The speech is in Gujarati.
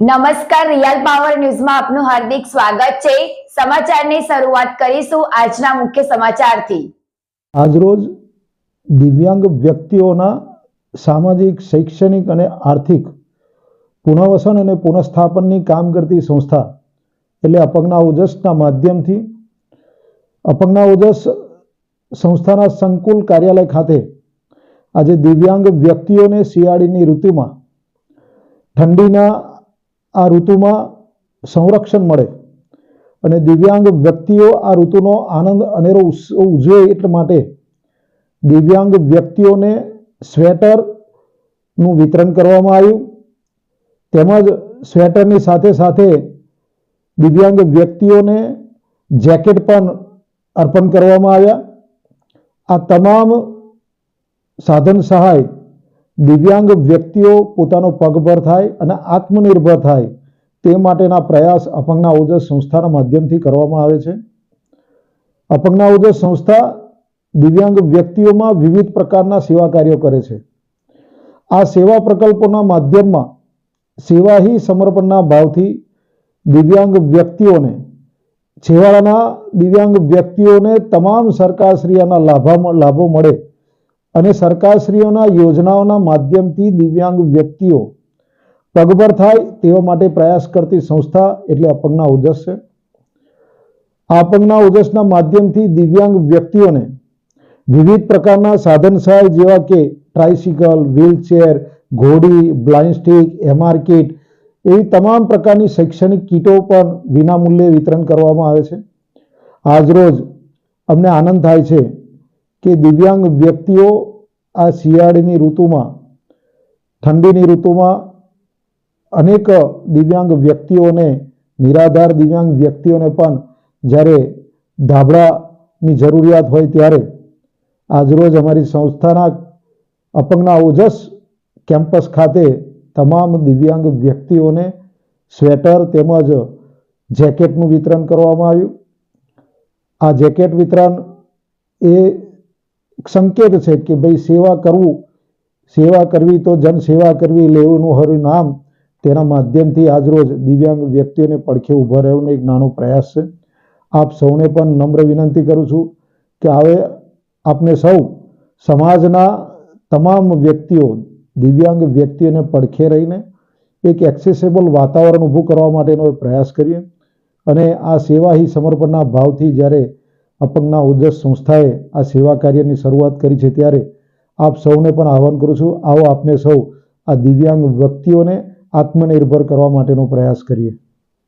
નમસ્કાર, રિયલ પાવર ન્યૂઝમાં આપનું હાર્દિક સ્વાગત છે. સમાચારની શરૂઆત કરીશું આજના મુખ્ય સમાચારથી. આજરોજ દિવ્યાંગ વ્યક્તિઓના સામાજિક, શૈક્ષણિક અને આર્થિક પુનઃવસન અને પુનઃસ્થાપનની કામ કરતી સંસ્થા, એટલે અપંગના ઓજસના માધ્યમથી અપંગના ઓજસ સંસ્થાના સંકુલ કાર્યાલય ખાતે આજે દિવ્યાંગ વ્યક્તિઓને શિયાળીની ઋતુમાં ઠંડીના આ ઋતુમાં સંરક્ષણ મળે. અને દિવ્યાંગ વ્યક્તિઓ આ ઋતુનો આનંદ અનેરો ઉજવે એટલા માટે દિવ્યાંગ વ્યક્તિઓને સ્વેટરનું વિતરણ કરવામાં આવ્યું. તેમજ સ્વેટરની સાથે સાથે દિવ્યાંગ વ્યક્તિઓને જેકેટ પણ અર્પણ કરવામાં આવ્યા. આ તમામ સાધન સહાય દિવ્યાંગ વ્યક્તિઓ પોતાનો પગભર થાય અને આત્મનિર્ભર થાય તે માટેના પ્રયાસ અપંગના ઓજસ સંસ્થાના માધ્યમથી કરવામાં આવે છે. અપંગના ઓજસ સંસ્થા દિવ્યાંગ વ્યક્તિઓમાં વિવિધ પ્રકારના સેવા કાર્યો કરે છે. આ સેવા પ્રકલ્પોના માધ્યમમાં સેવા હી સમર્પણના ભાવથી દિવ્યાંગ વ્યક્તિઓને, છેવાડાના દિવ્યાંગ વ્યક્તિઓને તમામ સરકારશ્રીઓના લાભા લાભો મળે અને સરકારશ્રીઓના યોજનાઓના માધ્યમથી દિવ્યાંગ વ્યક્તિઓ પગભર થાય તેવા માટે પ્રયાસ કરતી સંસ્થા એટલે અપંગના ઉજસ છે. આ અપંગના ઉજસના માધ્યમથી દિવ્યાંગ વ્યક્તિઓને વિવિધ પ્રકારના સાધન સહાય જેવા કે ટ્રાઇસિકલ, વ્હીલચેર, ઘોડી, બ્લાઇન્ડ સ્ટિક, એમઆર કિટ એવી તમામ પ્રકારની શૈક્ષણિક કીટો પણ વિનામૂલ્યે વિતરણ કરવામાં આવે છે. આજરોજ અમને આનંદ થાય છે કે દિવ્યાંગ વ્યક્તિઓ આ શિયાળીની ઋતુમાં, ઠંડીની ઋતુમાં અનેક દિવ્યાંગ વ્યક્તિઓને, નિરાધાર દિવ્યાંગ વ્યક્તિઓને પણ જ્યારે ધાબળાની જરૂરિયાત હોય ત્યારે આજરોજ અમારી સંસ્થાના અપંગના ઓજસ કેમ્પસ ખાતે તમામ દિવ્યાંગ વ્યક્તિઓને સ્વેટર તેમજ જેકેટનું વિતરણ કરવામાં આવ્યું. આ જેકેટ વિતરણ એ સંકેત છે કે ભાઈ સેવા કરવું, સેવા કરવી તો જન સેવા કરવી, લેવાનું હરું નામ, તેના માધ્યમથી આજરોજ દિવ્યાંગ વ્યક્તિઓને પડખે ઊભા રહેવાનો એક નાનો પ્રયાસ છે. આપ સૌને પણ નમ્ર વિનંતી કરું છું કે હવે આપને સૌ સમાજના તમામ વ્યક્તિઓ, દિવ્યાંગ વ્યક્તિઓને પડખે રહીને એક એક્સેસેબલ વાતાવરણ ઊભું કરવા માટેનો પ્રયાસ કરીએ. અને આ સેવા હી સમર્પણના ભાવથી જ્યારે અપંગના ઓજસ સંસ્થાએ આ સેવા કાર્યની શરૂઆત કરી છે ત્યારે આપ સૌને પણ આહવાન કરું છું, આવો આપને સૌ આ દિવ્યાંગ વ્યક્તિઓને આત્મનિર્ભર કરવા માટેનો પ્રયાસ કરીએ.